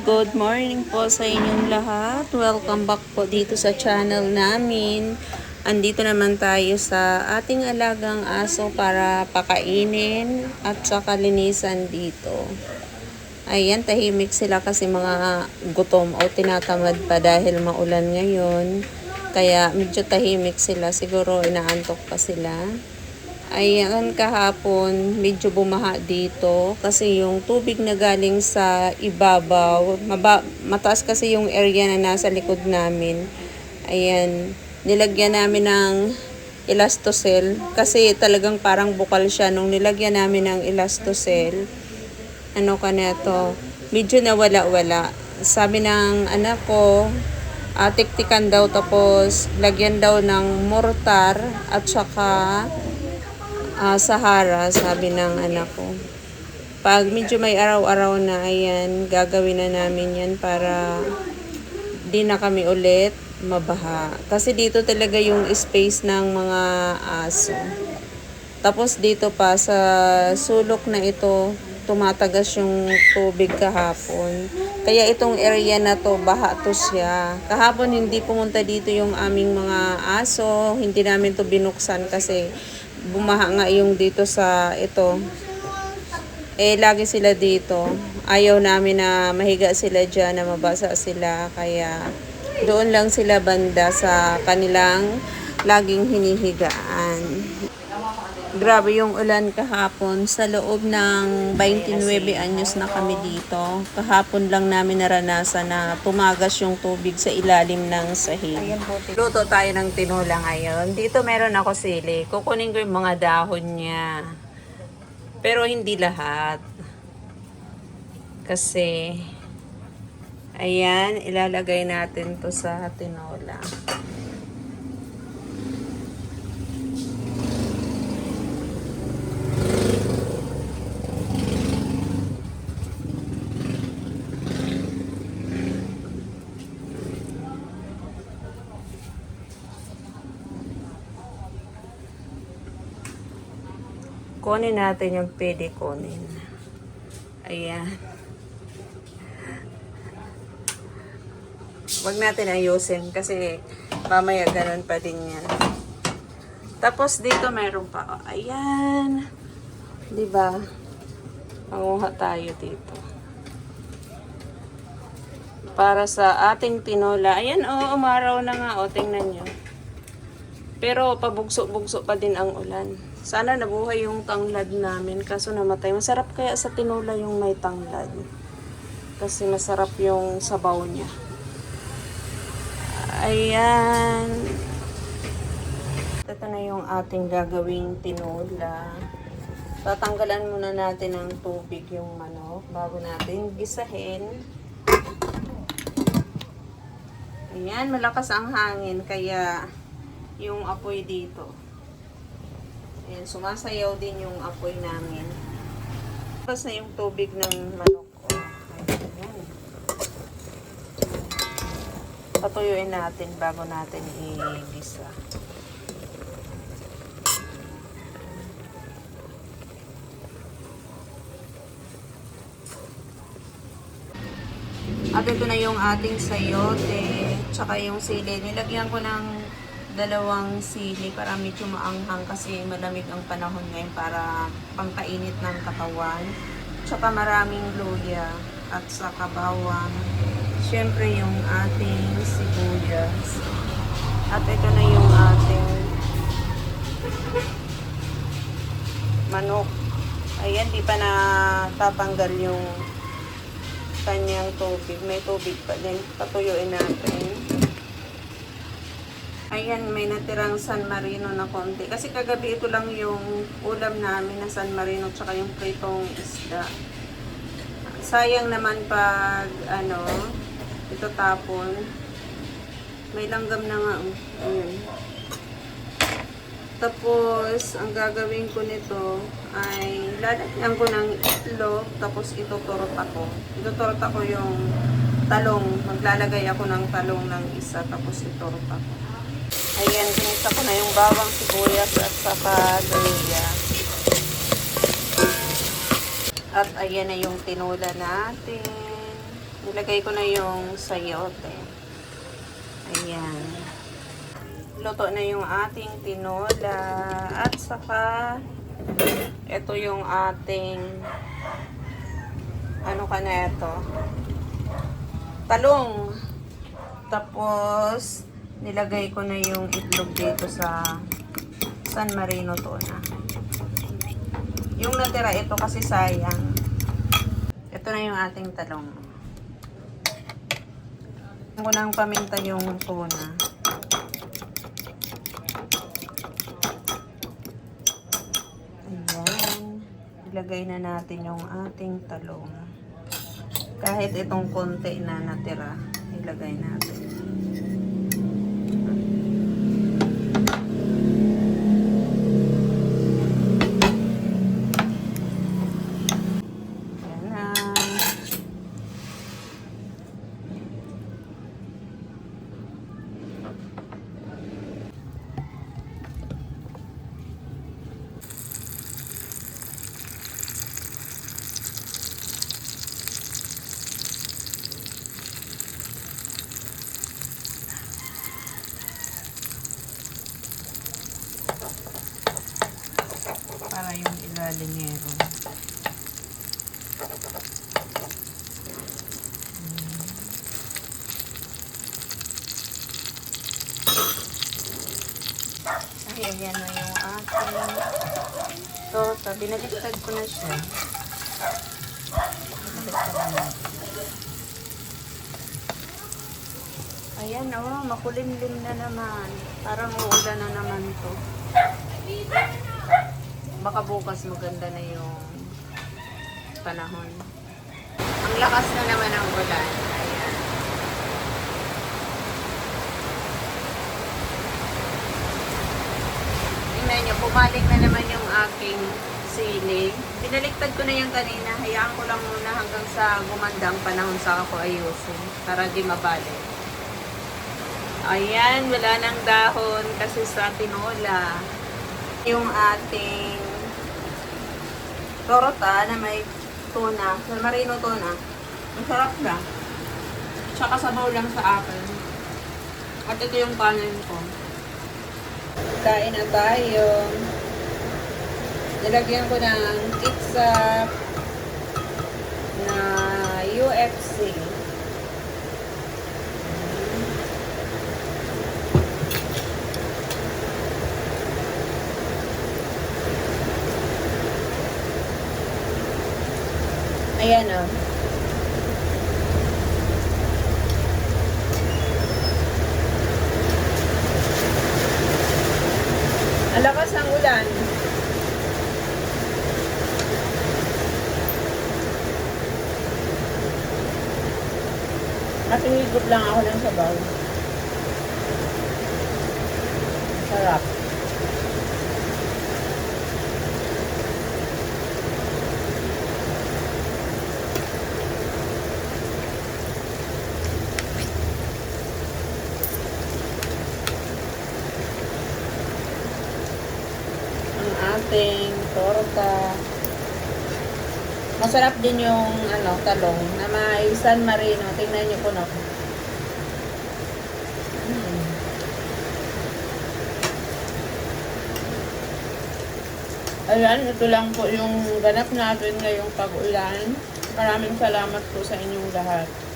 good morning po sa inyong lahat. Welcome back po dito sa channel namin. Andito naman tayo sa ating alagang aso para pakainin at saka linisan dito. Ayan, tahimik sila kasi mga gutom o tinatamad pa dahil maulan ngayon. Kaya medyo tahimik sila. Siguro inaantok pa sila. Ayan, kahapon, medyo bumaha dito kasi yung tubig na galing sa ibabaw, maba, mataas kasi yung area na nasa likod namin. Ayan, nilagyan namin ng elastocell kasi talagang parang bukal siya nung nilagyan namin ng elastocell. Ano ka na to? Medyo nawala-wala. Sabi ng anak ko, tiktikan daw tapos lagyan daw ng mortar at saka ah, Sahara, sabi ng anak ko. Pag medyo may araw-araw na, ayan, gagawin na namin yan para di na kami ulit mabaha. Kasi dito talaga yung space ng mga aso. Tapos dito pa sa sulok na ito, tumatagas yung tubig kahapon. Kaya itong area na to, baha to siya. Kahapon hindi pumunta dito yung aming mga aso. Hindi namin to binuksan kasi bumaha nga yung dito sa ito. Eh, lagi sila dito. Ayaw namin na mahiga sila dyan, na mabasa sila. Kaya doon lang sila banda sa kanilang laging hinihigaan. Grabe yung ulan kahapon. Sa loob ng 29 anyos na kami dito. Kahapon lang namin naranasan na tumagas yung tubig sa ilalim ng sahig. Luto tayo ng tinola ngayon. Dito meron ako sili. Kukunin ko yung mga dahon niya. Pero hindi lahat. Kasi, ayan, ilalagay natin to sa tinola. Kunin natin yung pwede kunin. Ayan. Huwag natin ayusin kasi mamaya ganun pa din yan. Tapos dito meron pa. oh, Ayan. ba? Manguha tayo dito. Para sa ating tinola. Ayan, oh, umaraw na nga. O, tingnan nyo. Pero pabugso-bugso pa din ang ulan. Sana nabuhay yung tanglad namin kaso namatay. Masarap kaya sa tinola yung may tanglad. Kasi masarap yung sabaw niya. Ayan. Ito na yung ating gagawing tinola. Tatanggalan muna natin ng tubig yung manok bago natin gisahin. Ayan, malakas ang hangin kaya yung apoy dito. Ayan, sumasayaw din yung apoy namin. Tapos na yung tubig ng manok. Patuyuin natin bago natin i-gisa. At ito na yung ating sayote, tsaka yung sili. Nilagyan ko ng dalawang sili para medyo maanghang kasi malamig ang panahon ngayon para pangkainit ng katawan. Tsaka maraming luya at saka bawang. Siyempre yung ating sibuyas. At ito na yung ating manok. Ayan, di pa na tatanggal yung kanyang tubig. May tubig pa din. Patuyuin natin. Ayan, may natirang San Marino na konti. Kasi kagabi ito lang yung ulam namin na San Marino tsaka yung pritong isda. Sayang naman pag ano, ito tapon. May langgam na nga. oh. Ayan. Tapos, ang gagawin ko nito ay lalagyan ko ng itlog, tapos ituturot ako. Ituturot ako yung talong. Maglalagay ako ng talong ng isa, tapos iturot ako. Ayan, ginisa ko na yung bawang sibuyas at saka luya. At ayan na yung tinola natin. Nilagay ko na yung sayote. Ayan. Luto na yung ating tinola. At saka, ito yung ating, ano ka na ito? Talong. Tapos, nilagay ko na yung itlog dito sa San Marino tuna. Yung natira ito kasi sayang. Ito na yung ating talong. ko nang paminta yung tuna. Ayan. Ilagay na natin yung ating talong. Kahit itong konti na natira, ilagay natin. Ayan na. para ilalim meron. Ay, ayan na yung ating torta. Binaliktad ko na siya. Binaliktad na. Ayan, oh, makulimlim na naman. Parang uulan na naman to. Baka bukas maganda na yung panahon. Ang lakas na naman ang ulan. Ayan. Tingnan nyo, pumaling na naman yung aking siling. Pinaliktad ko na yung kanina. Hayaan ko lang muna hanggang sa gumandang panahon sa ako ayusin. Para di mabalik. Ayan, wala nang dahon kasi sa tinola. Yung ating torta na may tuna, sa marino tuna. Ang sarap na. Tsaka sabaw lang sa akin. At ito yung kanin ko. Kain na tayo. Nilagyan ko ng pizza na UFC. Ayan o. Alakas ang ulan. At humigop lang ako ng sabaw. Sarap. Ang ating torta. Masarap din yung ano, talong na may San Marino. Tingnan niyo po no. Mm. Ayan, ito lang po yung ganap natin ngayong pag-ulan. Maraming salamat po sa inyong lahat.